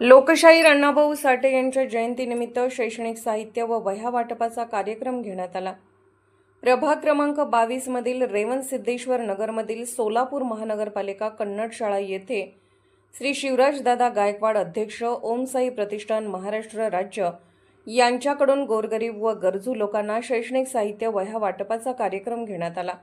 लोकशाहीर अण्णाभाऊ साठे यांच्या जयंतीनिमित्त शैक्षणिक साहित्य व वह्या वाटपाचा कार्यक्रम घेण्यात आला. प्रभाग क्रमांक बावीसमधील रेवन रेवण सिद्धेश्वर नगरमधील सोलापूर महानगरपालिका कन्नड शाळा येथे श्री शिवराजदादा गायकवाड अध्यक्ष ओमसाई प्रतिष्ठान महाराष्ट्र राज्य यांच्याकडून गोरगरीब व गरजू लोकांना शैक्षणिक साहित्य वह्या वाटपाचा कार्यक्रम घेण्यात आला.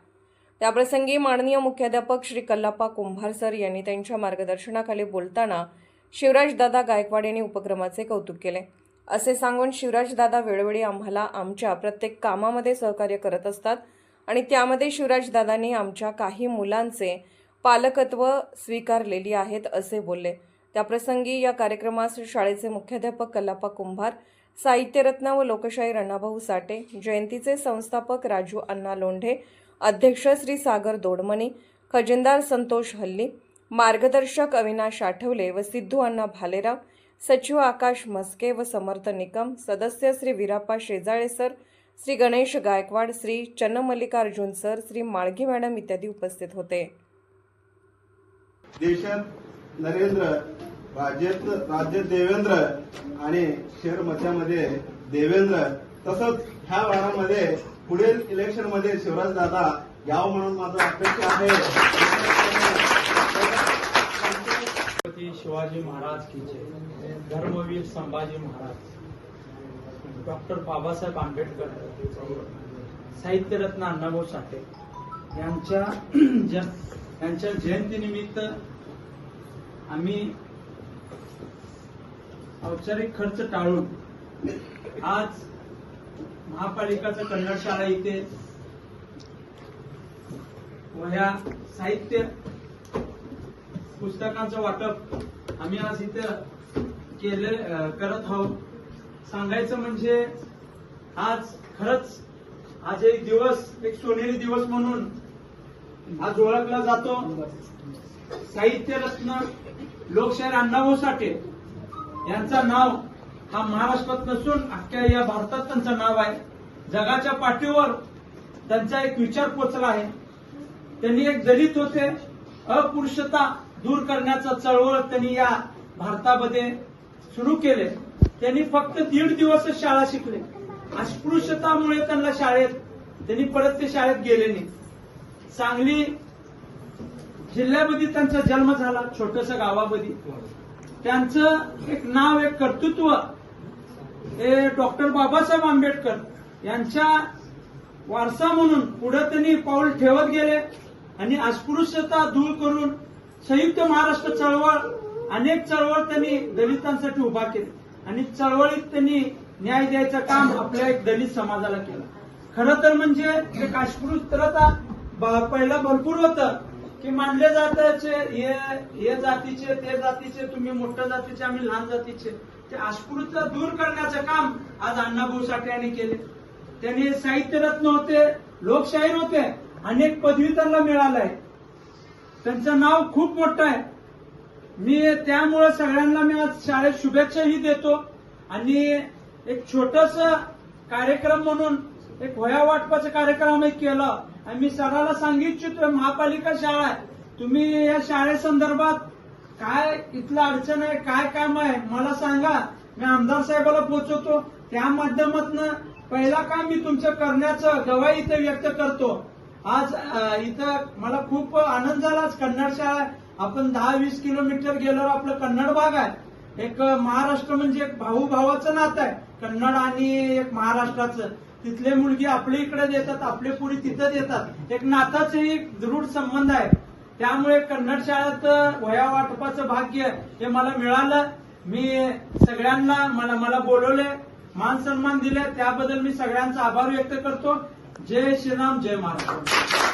त्याप्रसंगी माननीय मुख्याध्यापक श्री कल्लाप्पा कुंभार सर यांनी त्यांच्या मार्गदर्शनाखाली बोलताना शिवराजदादा गायकवाड यांनी उपक्रमाचे कौतुक केले. असे सांगून शिवराजदादा वेळोवेळी आम्हाला आमच्या प्रत्येक कामामध्ये सहकार्य करत असतात आणि त्यामध्ये शिवराजदादांनी आमच्या काही मुलांचे पालकत्व स्वीकारलेली आहेत असे बोलले. त्याप्रसंगी या कार्यक्रमास शाळेचे मुख्याध्यापक कल्लाप्पा कुंभार साहित्यरत्न व लोकशाहीर अण्णाभाऊ साठे जयंतीचे संस्थापक राजू अण्णा लोंढे अध्यक्ष श्री सागर दोडमणी खजिनदार संतोष हल्ली मार्गदर्शक अविनाश आठवले व सिद्धू अण्णा भालेराव सचिव आकाश मस्के व समर्थ निकम सदस्य Shri Virappa Shejale sir Shri Ganesh Gaikwad Shri Channamallikarjun sir Shri Malgi madam इत्यादी उपस्थित होते. देशात नरेंद्र राज्यात राज्य देवेंद्र आणि शहर मध्यामध्ये देवेंद्र तसंच ह्या वारामध्ये पुढील इलेक्शनमध्ये शिवराज दादा यावं म्हणून माझा अपेक्षा आहे. शिवाजी महाराज की जय. धर्मवीर संभाजी महाराज. डॉक्टर बाबासाहेब आंबेडकर साहित्यरत्न अण्णाभाऊ साठे यांच्या यांच्या जयंतीनिमित्त आम्ही औपचारिक खर्च टाळून आज महापालिकाचं कन्नड शाळा इथे वह्या साहित्य पुस्तकांचं वाटप आम्ही आज इथं केले करत आहोत. सांगायचं म्हणजे आज खरंच आज एक दिवस एक सोनेरी दिवस म्हणून आज ओळखला जातो. साहित्य रत्न लोकशाहीर अण्णाभाऊ साठे यांचं नाव हा महाराष्ट्रात नसून अख्ख्या या भारतात त्यांचं नाव आहे. जगाच्या पाठीवर त्यांचा एक विचार पोचला आहे. त्यांनी एक दलित होते अपुरुषता दूर करण्याचा चळवळ त्यांनी या भारतामध्ये सुरू केले. त्यांनी फक्त दीड दिवस शाळा शिकले. अस्पृश्यतामुळे त्यांना शाळेत त्यांनी परत ते शाळेत गेले नाही. सांगली जिल्ह्यामध्ये त्यांचा जन्म झाला छोटस गावामध्ये. त्यांचं एक नाव एक कर्तृत्व हे डॉक्टर बाबासाहेब आंबेडकर यांच्या वारसा म्हणून पुढे त्यांनी पाऊल ठेवत गेले आणि अस्पृश्यता दूर करून संयुक्त महाराष्ट्र चळवळ अनेक चळवळ त्यांनी दलितांसाठी उभा केली. आणि चळवळीत त्यांनी न्याय द्यायचं काम आपल्या एक दलित समाजाला केलं. खरं तर म्हणजे एक अस्पृश्यता ब- पहिला भरपूर होतं की मानले जाताचे हे हे जातीचे ते जातीचे तुम्ही मोठ्या जातीचे आम्ही लहान जातीचे. ते अस्पृश्यता दूर करण्याचं काम आज अण्णाभाऊ साठे यांनी केले. त्यांनी साहित्यरत्न होते लोकशाहीर होते अनेक पदवीतरला त्यांना मिळालाय. त्यांचं नाव खूप मोठं आहे. मी त्यामुळे सगळ्यांना मी आज शाळेत शुभेच्छाही देतो. आणि एक छोटस कार्यक्रम म्हणून एक वया वाटपाचा कार्यक्रम एक केला. आणि मी सराला सांगू इच्छितोय महापालिका शाळा आहे. तुम्ही या शाळेसंदर्भात काय इथलं अडचण आहे काय काम आहे मला सांगा. मी आमदार साहेबाला पोहोचवतो त्या माध्यमातून पहिला काम मी तुमचं करण्याचं गवाही इथे व्यक्त करतो. आज इथं मला खूप आनंद झाला. आज कन्नड शाळा आहे. आपण दहा वीस किलोमीटर गेल्यावर आपलं कन्नड भाग आहे. एक महाराष्ट्र म्हणजे एक भाऊ भावाचं नातं आहे. कन्नड आणि एक महाराष्ट्राचं. तिथले मुलगी आपल्या इकडे देतात आपले पुरी तिथं देतात. एक नाताचं एक दृढ संबंध आहे. त्यामुळे कन्नड शाळेत वया वाटपाचं भाग्य हे मला मिळालं. मी सगळ्यांना मला मला बोलवले मान सन्मान दिले त्याबद्दल मी सगळ्यांचा आभार व्यक्त करतो. जय श्रीराम जय महाराष्ट्र.